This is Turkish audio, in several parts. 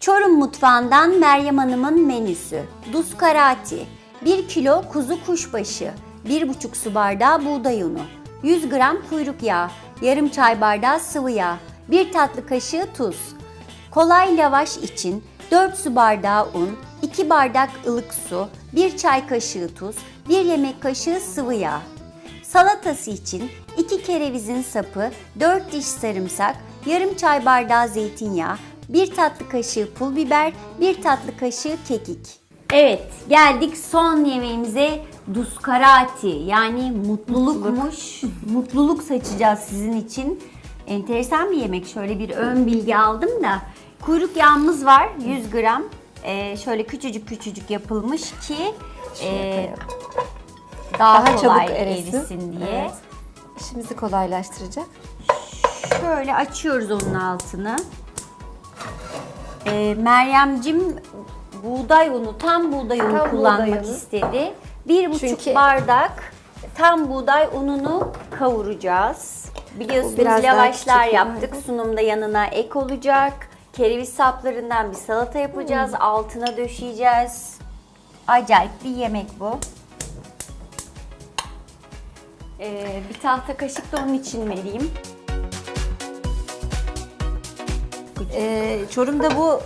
Çorum mutfağından Meryem Hanım'ın menüsü. Duz karati, 1 kilo kuzu kuşbaşı, 1,5 su bardağı buğday unu, 100 gram kuyruk yağı, yarım çay bardağı sıvı yağ, 1 tatlı kaşığı tuz. Kolay lavaş için 4 su bardağı un, 2 bardak ılık su, 1 çay kaşığı tuz, 1 yemek kaşığı sıvı yağ. Salatası için 2 kerevizin sapı, 4 diş sarımsak, yarım çay bardağı zeytinyağı, 1 tatlı kaşığı pul biber, 1 tatlı kaşığı kekik. Evet, geldik son yemeğimize duskarati yani mutlulukmuş. Mutluluk seçeceğiz sizin için. Enteresan bir yemek. Şöyle bir ön bilgi aldım da. Kuyruk yağımız var 100 gram. Ee, şöyle küçücük küçücük yapılmış ki e, daha, Daha çabuk kolay erisin. erisin diye. Evet. İşimizi kolaylaştıracak. Şöyle açıyoruz onun altını. Ee, Meryemcim buğday unu, tam buğday unu Tam kullanmak buğday unu. istedi. Bir buçuk Çünkü- bardak tam buğday ununu kavuracağız. Biliyorsunuz biraz daha lavaşlar küçük yaptık. yani. Sunumda yanına ek olacak. Kereviz saplarından bir salata yapacağız. Hmm. Altına döşeyeceğiz. Acayip bir yemek bu. Ee, bir tahta kaşık da onun için vereyim. Ee, Çorum'da bu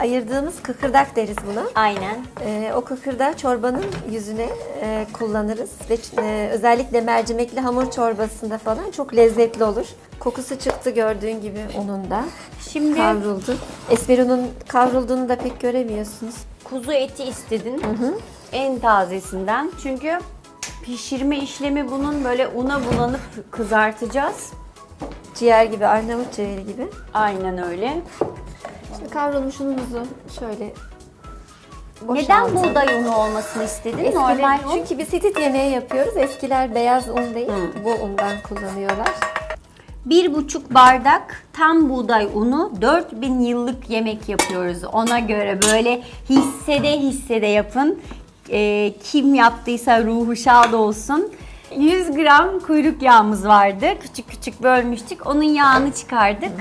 ayırdığımız kıkırdak deriz buna. Aynen. Ee, o kıkırdağı çorbanın yüzüne e, kullanırız ve e, özellikle mercimekli hamur çorbasında falan çok lezzetli olur. Kokusu çıktı gördüğün gibi onun da. Şimdi Kavruldu. Esmerunun kavrulduğunu da pek göremiyorsunuz. kuzu eti istedin. En tazesinden. Çünkü pişirme işlemi bunun böyle una bulanıp kızartacağız. Ciğer gibi, Arnavut ciğeri gibi. Aynen öyle. Şimdi kavrulmuş unumuzu şöyle Neden boşaltalım. buğday unu olmasını istedin? Eskiler- Normal un. Çünkü biz hitit yemeği yapıyoruz. Eskiler beyaz un değil, bu undan kullanıyorlar. Bir buçuk bardak tam buğday unu 4000 yıllık yemek yapıyoruz. Ona göre böyle hissede hissede yapın. Ee, kim yaptıysa ruhu şad olsun. 100 gram kuyruk yağımız vardı. Küçük küçük bölmüştük. Onun yağını çıkardık.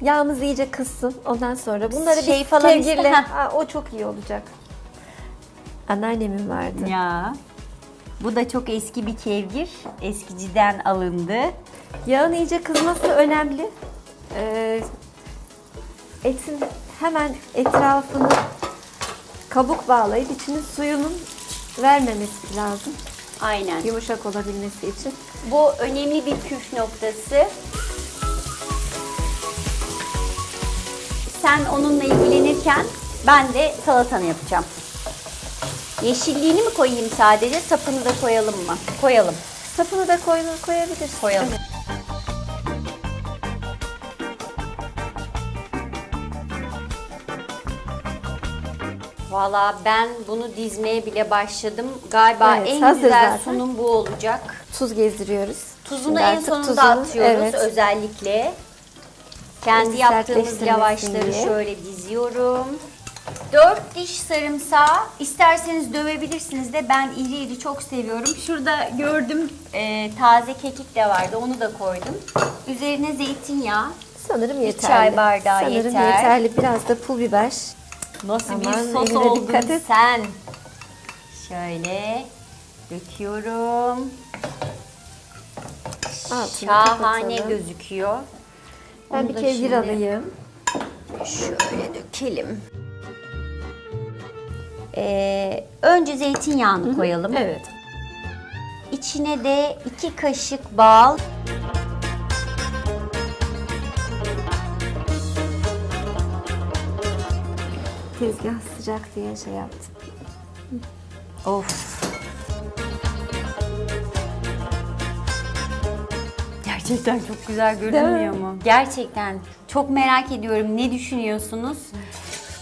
Yağımız iyice kızsın. Ondan sonra bunları Şey bir falan kevgirle, iste- Heh. Ha, o çok iyi olacak. Anneannemin vardı. Ya. Bu da çok eski bir kevgir. Eskiciden alındı. Yağın iyice kızması önemli. Ee, etin hemen etrafını kabuk bağlayıp içinin suyunun vermemesi lazım. Aynen. Yumuşak olabilmesi için. Bu önemli bir püf noktası. Sen onunla ilgilenirken ben de salatanı yapacağım. Yeşilliğini mi koyayım sadece, sapını da koyalım mı? Koyalım. Sapını da koy, koyabilirsin. Koyalım. Valla ben bunu dizmeye bile başladım. Galiba Evet, en hazır güzel zaten. sunum bu olacak. Tuz gezdiriyoruz. Tuzunu Şimdi en artık sonunda tuzunu- atıyoruz Evet. özellikle. Kendi Eti yaptığımız sertleştirmesin lavaşları diye. şöyle diziyorum. 4 diş sarımsağı isterseniz dövebilirsiniz de ben iri iri çok seviyorum. Şurada gördüm e, taze kekik de vardı onu da koydum. Üzerine zeytinyağı. Sanırım yeterli. çay bardağı Sanırım yeter. yeterli. Biraz da pul biber. Nasıl Aman, bir sos eline oldun dikkat et. sen. Şöyle döküyorum. Altını Şahane kapatalım. gözüküyor. Ben Onu bir da kevgir şimdi alayım. Şöyle dökelim. Ee, önce zeytinyağını koyalım. Evet. İçine de iki kaşık bal. Tezgah sıcak diye şey yaptım. Of. Gerçekten çok güzel görünmüyor mu? Gerçekten çok merak ediyorum. Ne düşünüyorsunuz?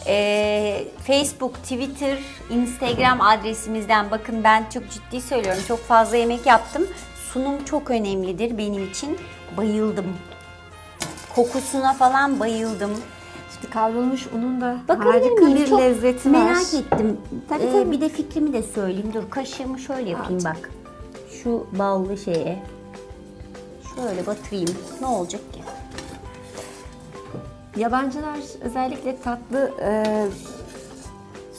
Ee, Facebook, Twitter, Instagram adresimizden bakın ben çok ciddi söylüyorum. Çok fazla yemek yaptım. Sunum çok önemlidir benim için. Bayıldım. Kokusuna falan bayıldım. İşte kavrulmuş unun da Bakabilir harika miyim? bir Çok lezzeti var. Merak ettim. Tabii, Ee, tabii. Bir de fikrimi de söyleyeyim. Dur kaşığımı şöyle yapayım bak. Şu ballı şeye. Şöyle batırayım. Ne olacak ki? Yabancılar özellikle tatlı e,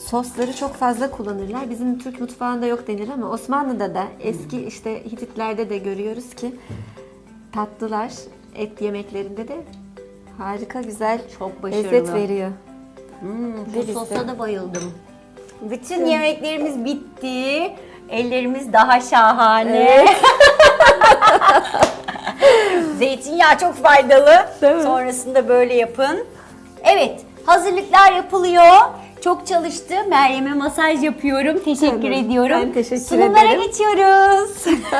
sosları çok fazla kullanırlar. Bizim Türk mutfağında yok denir ama Osmanlı'da da eski işte Hititlerde de görüyoruz ki tatlılar et yemeklerinde de harika güzel Çok lezzet başarılı. veriyor. Hmm, bu Delice. sosa da bayıldım. Bütün yemeklerimiz bitti. Ellerimiz daha şahane. Zeytinyağı çok faydalı. Sonrasında böyle yapın. Evet, hazırlıklar yapılıyor. Çok çalıştı. Meryem'e masaj yapıyorum. Teşekkür Tamam. ediyorum. Ben teşekkür Sunumlara ederim. geçiyoruz.